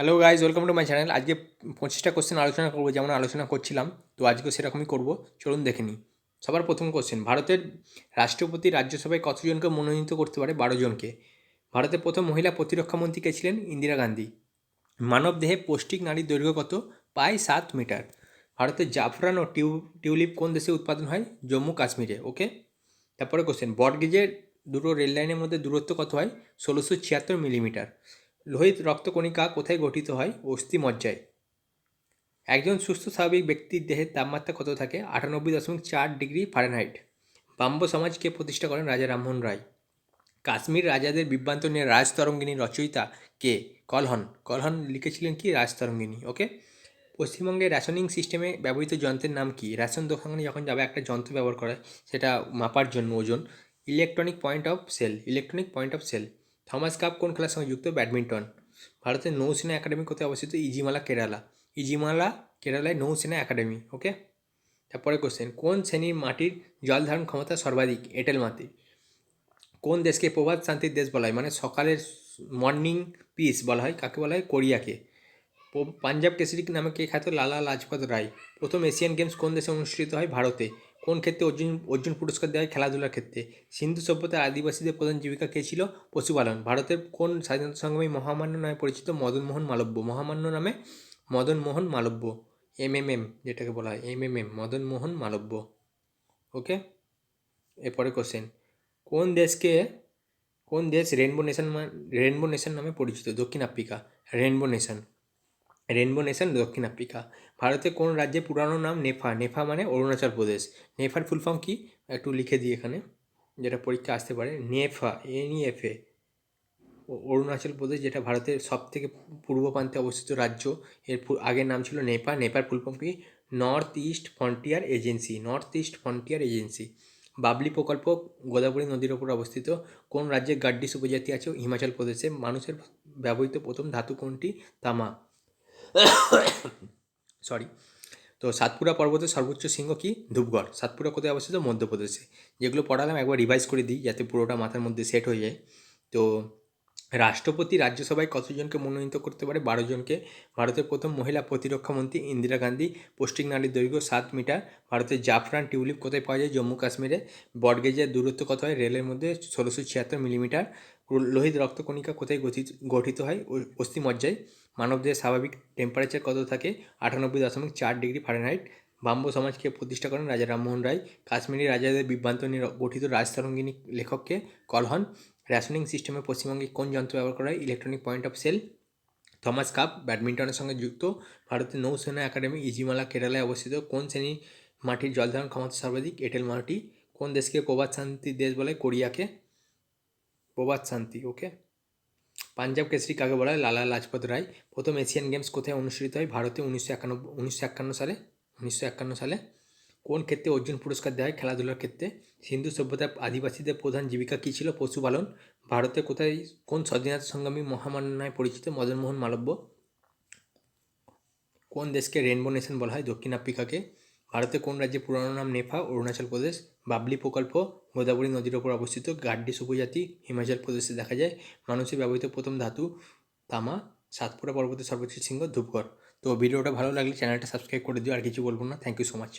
Hello guys welcome to my channel আজকে পঁচিশটা question আলোচনা করব, যেমন আলোচনা করছিলাম, তো আজকেও সেরকমই করব। চলুন দেখে নিই। সবার প্রথম কোশ্চেন ভারতের রাষ্ট্রপতি রাজ্যসভায় কতজনকে মনোনীত করতে পারে? বারো জনকে। ভারতের প্রথম মহিলা প্রতিরক্ষা মন্ত্রী কে ছিলেন? ইন্দিরা গান্ধী। মানব দেহে পৌষ্টিক নারীর দৈর্ঘ্য কত? প্রায় সাত মিটার। ভারতের জাফরান ও টিউ, টিউলিপ কোন দেশে উৎপাদন হয়? জম্মু কাশ্মীরে ওকে তারপরে কোশ্চেন বটগেজের দুটো রেল লাইনের মধ্যে দূরত্ব কত হয়? ষোলোশো ছিয়াত্তর মিলিমিটার। লোহিত রক্তকণিকা কোথায় গঠিত হয়? অস্থি মজ্জায়। একজন সুস্থ স্বাভাবিক ব্যক্তির দেহের তাপমাত্রা কত থাকে? আটানব্বই দশমিক চার ডিগ্রি ফারেনহাইট। বাম্ব সমাজকে প্রতিষ্ঠা করেন রাজা রামমোহন রায়। কাশ্মীর রাজাদের বিভ্রান্ত নিয়ে রাজতরঙ্গিনী রচয়িতা কে? কলহন। কলহন লিখেছিলেন কি? রাজতরঙ্গিনী। ওকে? পশ্চিমবঙ্গে রেশনিং সিস্টেমে ব্যবহৃত যন্ত্রের নাম কি? রেশন দোকানে যখন যাবে, একটা যন্ত্র ব্যবহার করা, সেটা মাপার জন্য ওজন। Electronic point of sale. Electronic point of sale. Thomas Cup কোন খেলার সঙ্গে যুক্ত? ব্যাডমিন্টন ভারতের নৌসেনা একাডেমি কোথায় অবস্থিত? ইজিমালা কেরালা ইজিমালা কেরালায় নৌসেনা একাডেমি ওকে তারপরে কোশ্চেন কোন শ্রেণির মাটির জল ধারণ ক্ষমতা সর্বাধিক? এঁটেল মাটি কোন দেশকে প্রভাত শান্তির দেশ বলা হয়? মানে সকালের মর্নিং পিস বলা হয়? কাকে বলা হয়? কোরিয়াকে। পাঞ্জাব কেসরি নামে কে খ্যাত? লালা লাজপত রায়। প্রথম এশিয়ান গেমস কোন দেশে অনুষ্ঠিত হয়? ভারতে। কোন ক্ষেত্রে অর্জুন অর্জুন পুরস্কার দেওয়া হয় খেলাধুলার ক্ষেত্রে। সিন্ধু সভ্যতার আদিবাসীদের প্রধান জীবিকা কে ছিল? পশুপালন। ভারতের কোন স্বাধীনতা সংগ্রামী মহামান্য নামে পরিচিত? মদন মোহন মালব্য। মহামান্য নামে Madan Mohan Malviya. M M M যেটাকে বলা হয় M M M Madan Mohan Malviya. Okay এরপরে কোশ্চেন কোন দেশকে, কোন দেশ রেনবো নেশন রেনবো নেশন নামে পরিচিত? দক্ষিণ Africa. Rainbow nation rainbow nation দক্ষিণ আফ্রিকা। ভারতে কোন রাজ্যের পুরানো নাম নেফা? নেফা মানে অরুণাচল প্রদেশ। নেফার ফুল ফর্ম কি? একটু লিখে দিই এখানে, যেটা পরীক্ষা আসতে পারে। NEFA N A Arunachal Pradesh, যেটা ভারতের সব থেকে পূর্ব প্রান্তে অবস্থিত রাজ্য। এর আগের নাম ছিল নেপা। নেপার ফুল ফর্ম কি? North east frontier agency north east frontier agency Babli প্রকল্প গোদাবরী নদীর ওপর অবস্থিত। কোন রাজ্যে গাড্ডিস উপজাতি আছে? হিমাচল প্রদেশে। মানুষের ব্যবহৃত প্রথম ধাতু কোনটি? তামা। সরি তো সাতপুরা পর্বতের সর্বোচ্চ শৃঙ্গ কি? ধূপগড়। সাতপুরা কোথায় অবস্থিত? মধ্যপ্রদেশে। যেগুলো পড়ালাম, একবার রিভাইজ করে দিই, যাতে পুরোটা মাথার মধ্যে সেট হয়ে যায়। তো রাষ্ট্রপতি রাজ্যসভায় কতজনকে মনোনীত করতে পারে? বারো জনকে। ভারতের প্রথম মহিলা প্রতিরক্ষা মন্ত্রী ইন্দিরা গান্ধী, পশ্চিম নারীর দৈর্ঘ্য সাত মিটার। ভারতের জাফরান টিউলিপ কোথায় পাওয়া যায়? জম্মু কাশ্মীরে। বটগেজের দূরত্ব কত হয়? রেলের মধ্যে ষোলোশো ছিয়াত্তর মিলিমিটার। লোহিত রক্তকণিকা কোথায় গঠিত হয়? অস্থিমজ্জায়। মানবদেহের স্বাভাবিক টেম্পারেচার কত থাকে? আটানব্বই দশমিক চার ডিগ্রি ফারেনহাইট বাম্বু সমাজকে প্রতিষ্ঠা করেন রাজা রামমোহন রায়। কাশ্মীরি রাজাদের বিভ্রান্ত নিয়ে গঠিত রাজতরঙ্গিনী লেখককে কলহন রেশনিং সিস্টেমে পশ্চিমবঙ্গে কোন যন্ত্র ব্যবহার করা হয়? Electronic point of sale Thomas Cup ব্যাডমিন্টনের সঙ্গে যুক্ত। ভারতের নৌসেনা একাডেমি ইজিমালা, কেরালায় অবস্থিত। কোন শ্রেণি মাটির জল ধারণ ক্ষমতা সর্বাধিক? এঁটেল মাটি। কোন দেশকে প্রবাদ শান্তি দেশ বলে? কোরিয়াকে। প্রবাদ শান্তি ওকে পাঞ্জাব কেসরি কাকে বলা হয়? লালা লাজপত রায়। প্রথম এশিয়ান গেমস কোথায় অনুষ্ঠিত হয়? ভারতে উনিশশো একানব্বই উনিশশো একান্ন সালে, উনিশশো একান্ন সালে। কোন ক্ষেত্রে অর্জুন পুরস্কার দেওয়া হয়? খেলাধুলার ক্ষেত্রে। সিন্ধু সভ্যতার আদিবাসীদের প্রধান জীবিকা কী ছিল? পশুপালন। ভারতে কোথায়, কোন স্বাধীনতা সংগ্রামী মহামান্যায় পরিচিত? মদনমোহন মালব্য। কোন দেশকে রেনবো নেশন বলা হয়? দক্ষিণ আফ্রিকাকে। ভারতে কোন রাজ্যের পুরানো নাম নেফা, অরুণাচল প্রদেশ, বাবলি প্রকল্প, গোদাবরী নদীর ওপর অবস্থিত গাড্ডি উপজাতি হিমাচল প্রদেশে দেখা যায় মানুষের ব্যবহৃত প্রথম ধাতু, তামা, সাতপুরা পর্বতের সর্বোচ্চ সিংহ ধূপগড়। তো ভিডিওটা ভালো লাগলে চ্যানেলটা সাবস্ক্রাইব করে দিও, আর কিছু বলব না। Thank you so much